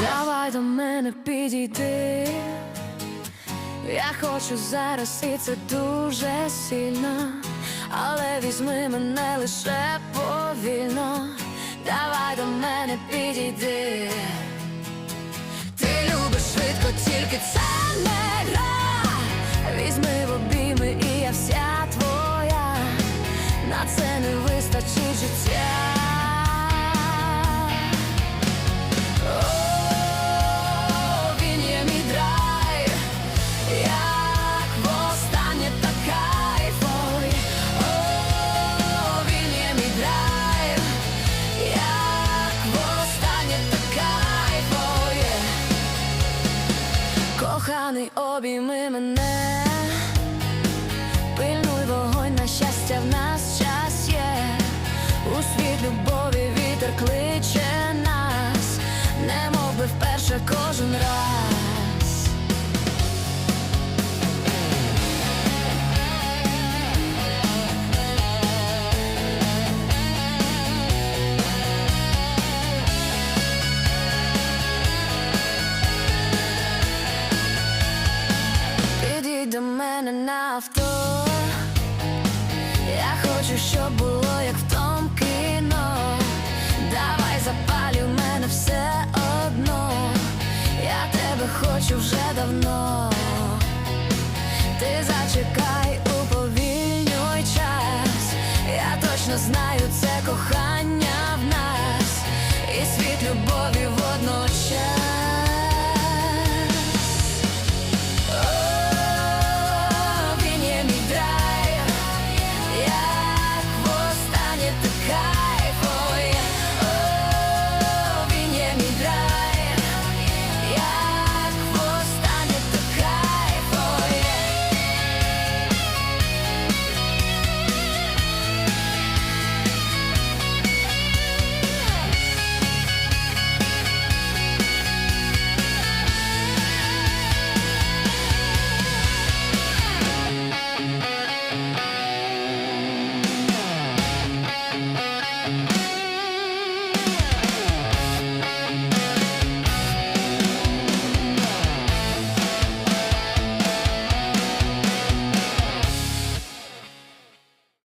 Давай до мене підійди. Я хочу зараз, і це дуже сильно, але візьми мене лише повільно. Давай до мене підійди. Ти любиш швидко, тільки це не гра. Візьми в обійми, і я вся твоя. На це не вистачить життя. Коханий, обійми мене, мене на. Я хочу, щоб було як в том кіно. Давай запалюй в мене все одно. Я тебе хочу вже давно. Ти зачекай, уповільнюй час. Я точно знаю це кохання.